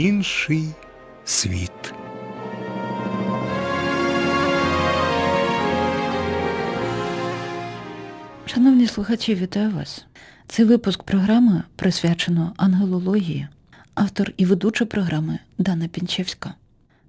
інший світ. Шановні слухачі, вітаю вас. Цей випуск програми присвячено ангелології, автор і ведуча програми Дана Пінчевська.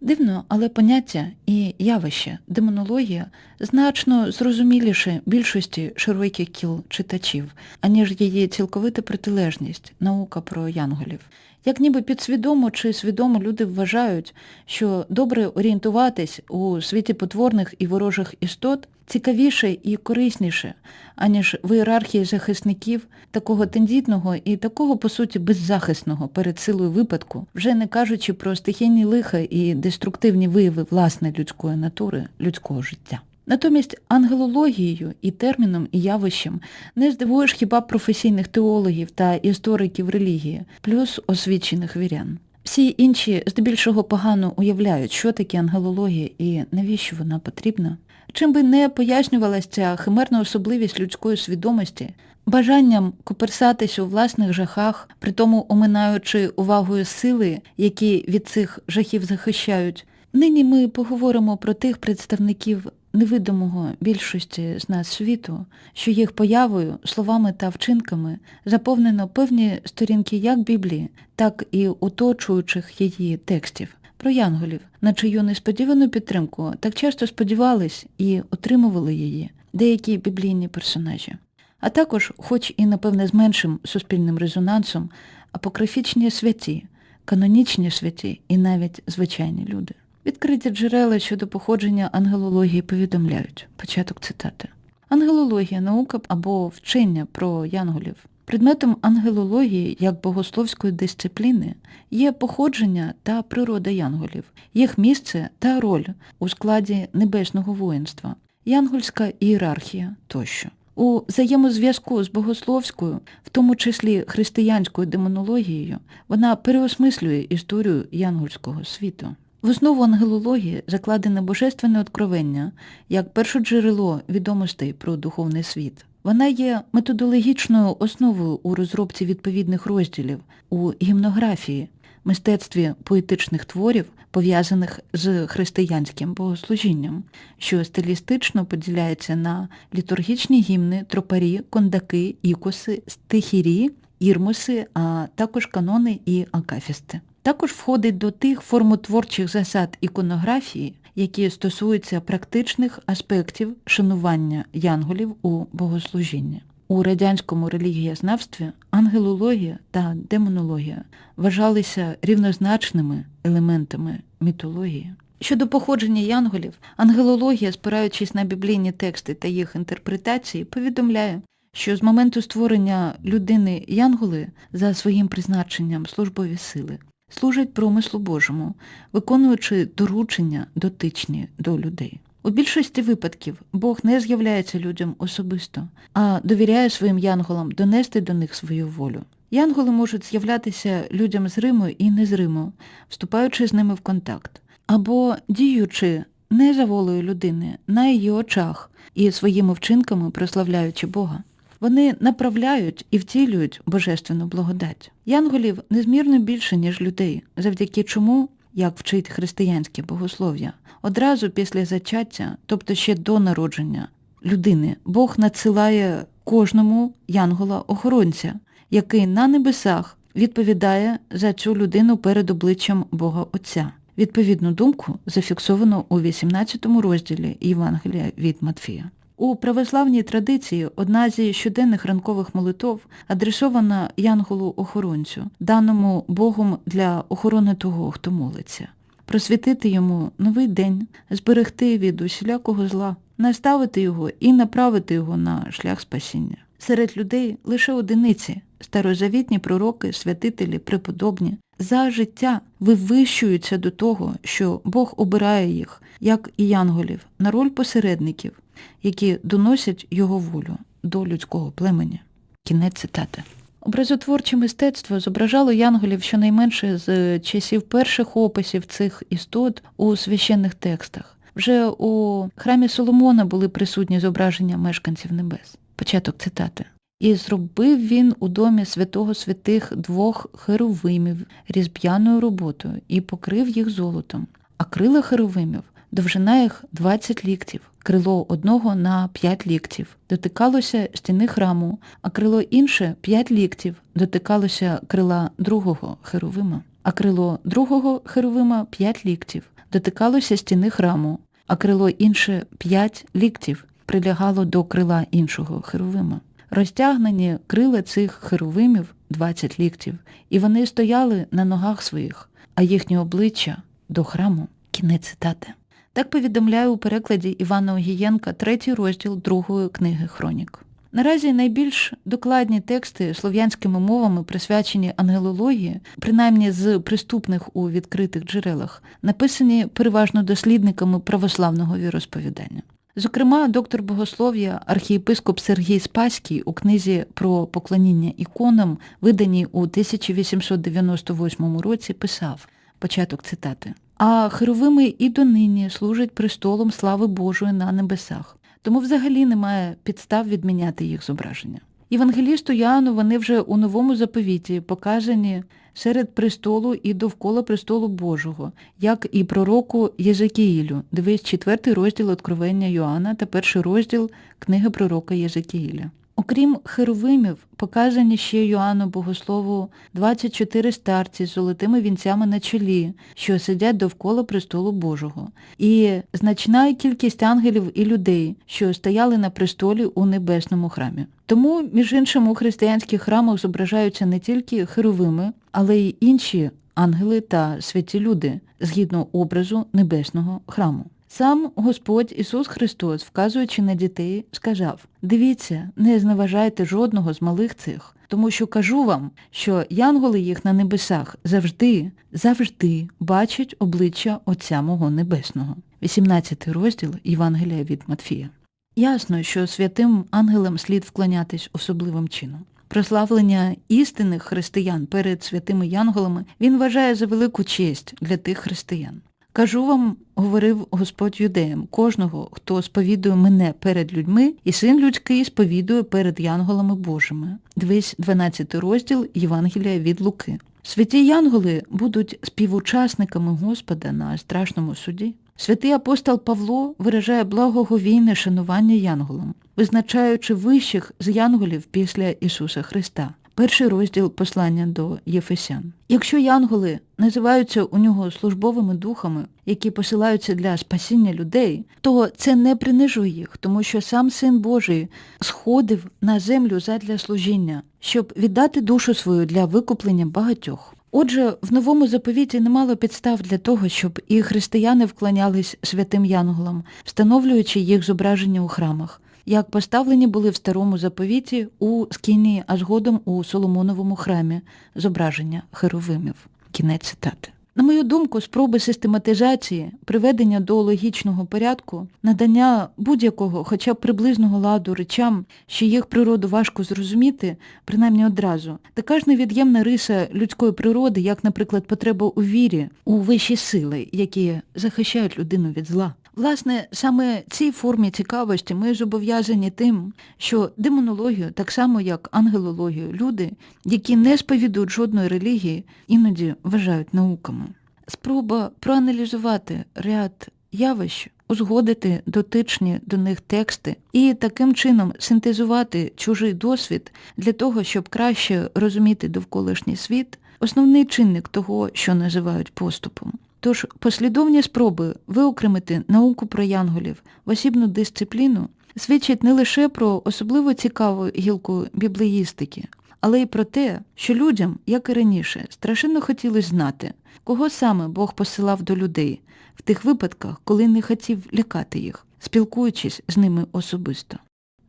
Дивно, але поняття і явище демонологія значно зрозуміліше більшості широких кіл читачів, аніж її цілковита протилежність наука про янголів. Як ніби підсвідомо чи свідомо люди вважають, що добре орієнтуватись у світі потворних і ворожих істот цікавіше і корисніше, аніж в ієрархії захисників такого тендітного і такого, по суті, беззахисного перед силою випадку, вже не кажучи про стихійні лиха і деструктивні вияви власної людської натури, людського життя. Натомість ангелологією і терміном, і явищем не здивуєш хіба професійних теологів та істориків релігії, плюс освічених вірян. Всі інші здебільшого погано уявляють, що таке ангелологія і навіщо вона потрібна. Чим би не пояснювалася химерна особливість людської свідомості, бажанням коперсатись у власних жахах, при тому оминаючи увагою сили, які від цих жахів захищають, нині ми поговоримо про тих представників невидимого більшості з нас світу, що їх появою, словами та вчинками заповнено певні сторінки як Біблії, так і оточуючих її текстів. Про янголів, на чию несподівану підтримку так часто сподівались і отримували її деякі біблійні персонажі. А також, хоч і, напевне, з меншим суспільним резонансом, апокрифічні святі, канонічні святі і навіть звичайні люди. Відкриті джерела щодо походження ангелології повідомляють. Початок цитати. Ангелологія наука або вчення про янголів. Предметом ангелології як богословської дисципліни є походження та природа янголів, їх місце та роль у складі небесного воїнства, янгольська ієрархія тощо. У взаємозв'язку з богословською, в тому числі християнською демонологією, вона переосмислює історію янгольського світу. В основу ангелології закладене божественне откровення як першоджерело відомостей про духовний світ. Вона є методологічною основою у розробці відповідних розділів у гімнографії, мистецтві поетичних творів, пов'язаних з християнським богослужінням, що стилістично поділяється на літургічні гімни, тропарі, кондаки, ікоси, стихірі, ірмоси, а також канони і акафісти. Також входить до тих формотворчих засад іконографії, які стосуються практичних аспектів шанування янголів у богослужінні. У радянському релігієзнавстві ангелологія та демонологія вважалися рівнозначними елементами мітології. Щодо походження янголів, ангелологія, спираючись на біблійні тексти та їх інтерпретації, повідомляє, що з моменту створення людини янголи за своїм призначенням службові сили служать промислу Божому, виконуючи доручення дотичні до людей. У більшості випадків Бог не з'являється людям особисто, а довіряє своїм янголам донести до них свою волю. Янголи можуть з'являтися людям зримо і незримо, вступаючи з ними в контакт, або діючи не за волею людини, на її очах і своїми вчинками прославляючи Бога. Вони направляють і втілюють божественну благодать. Янголів незмірно більше, ніж людей, завдяки чому, як вчить християнське богослов'я, одразу після зачаття, тобто ще до народження людини, Бог надсилає кожному янгола-охоронця, який на небесах відповідає за цю людину перед обличчям Бога Отця. Відповідну думку зафіксовано у 18 розділі Євангелія від Матфія. У православній традиції одна зі щоденних ранкових молитов адресована янголу-охоронцю, даному Богом для охорони того, хто молиться, просвітити йому новий день, зберегти від усілякого зла, наставити його і направити його на шлях спасіння. Серед людей лише одиниці, старозавітні пророки, святителі, преподобні, за життя вивищуються до того, що Бог обирає їх, як і янголів, на роль посередників, які доносять його волю до людського племені. Кінець цитати. Образотворче мистецтво зображало янголів щонайменше з часів перших описів цих істот у священних текстах. Вже у храмі Соломона були присутні зображення мешканців небес. Початок цитати. І зробив він у домі святого святих двох херовимів різб'яною роботою і покрив їх золотом. А крила херовимів, довжина їх 20 ліктів, крило одного на 5 ліктів, дотикалося стіни храму, а крило інше 5 ліктів, дотикалося крила другого херовима, а крило другого херовима 5 ліктів, дотикалося стіни храму, а крило інше 5 ліктів, прилягало до крила іншого херовима. Розтягнені крила цих херовимів 20 ліктів, і вони стояли на ногах своїх, а їхнє обличчя до храму. Кінець цитати. Так повідомляє у перекладі Івана Огієнка третій розділ другої книги Хронік. Наразі найбільш докладні тексти слов'янськими мовами, присвячені ангелології, принаймні з приступних у відкритих джерелах, написані переважно дослідниками православного віросповідання. Зокрема, доктор богослов'я, архієпископ Сергій Спаський у книзі про поклоніння іконам, виданій у 1898 році, писав початок цитати. А херовими і донині служать престолом слави Божої на небесах, тому взагалі немає підстав відміняти їх зображення. Євангелісту Яну вони вже у новому заповіті показані серед престолу і довкола престолу Божого, як і пророку Єзекіїлю. Дивись четвертий розділ Откровення Йоанна та перший розділ книги пророка Єзекіїля. Окрім херовимів, показані ще Йоанну Богослову 24 старці з золотими вінцями на чолі, що сидять довкола престолу Божого, і значна кількість ангелів і людей, що стояли на престолі у небесному храмі. Тому, між іншим, у християнських храмах зображаються не тільки херовими, але й інші ангели та святі люди, згідно образу небесного храму. Сам Господь Ісус Христос, вказуючи на дітей, сказав Дивіться, не зневажайте жодного з малих цих, тому що кажу вам, що янголи їх на небесах завжди, завжди бачать обличчя Отця мого Небесного. 18 розділ Євангелія від Матфія. Ясно, що святим ангелам слід вклонятись особливим чином. Прославлення істинних християн перед святими янголами він вважає за велику честь для тих християн. Кажу вам, говорив Господь юдеям, кожного, хто сповідує мене перед людьми, і син людський сповідує перед янголами Божими. Дивись 12 розділ Євангелія від Луки. Святі янголи будуть співучасниками Господа на страшному суді. Святий апостол Павло виражає благоговійне шанування янголам, визначаючи вищих з янголів після Ісуса Христа. Перший розділ послання до Єфесян. Якщо янголи називаються у нього службовими духами, які посилаються для спасіння людей, то це не принижує їх, тому що сам Син Божий сходив на землю задля служіння, щоб віддати душу свою для викуплення багатьох. Отже, в новому заповіті немало підстав для того, щоб і християни вклонялись святим янголам, встановлюючи їх зображення у храмах як поставлені були в старому заповіті у Скінії, а згодом у Соломоновому храмі зображення херовимів. Кінець цитати. На мою думку, спроби систематизації, приведення до логічного порядку, надання будь-якого, хоча б приблизного ладу речам, що їх природу важко зрозуміти, принаймні одразу, така ж невід'ємна риса людської природи, як, наприклад, потреба у вірі, у вищі сили, які захищають людину від зла. Власне, саме цій формі цікавості ми зобов'язані тим, що демонологію, так само як ангелологію, люди, які не сповідують жодної релігії, іноді вважають науками. Спроба проаналізувати ряд явищ, узгодити дотичні до них тексти і таким чином синтезувати чужий досвід для того, щоб краще розуміти довколишній світ, основний чинник того, що називають поступом. Тож послідовні спроби виокремити науку про янголів в осібну дисципліну свідчать не лише про особливо цікаву гілку біблеїстики, але й про те, що людям, як і раніше, страшенно хотілося знати, кого саме Бог посилав до людей в тих випадках, коли не хотів лякати їх, спілкуючись з ними особисто.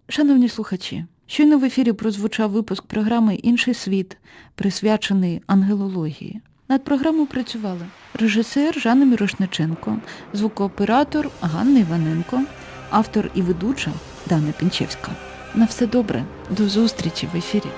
Шановні слухачі, щойно в ефірі прозвучав випуск програми Інший світ, присвячений ангелології. Над програмою працювали режисер Жанна Мірошниченко, звукооператор Ганна Іваненко, автор і ведуча Дана Пінчевська. На все добре, до зустрічі в ефірі.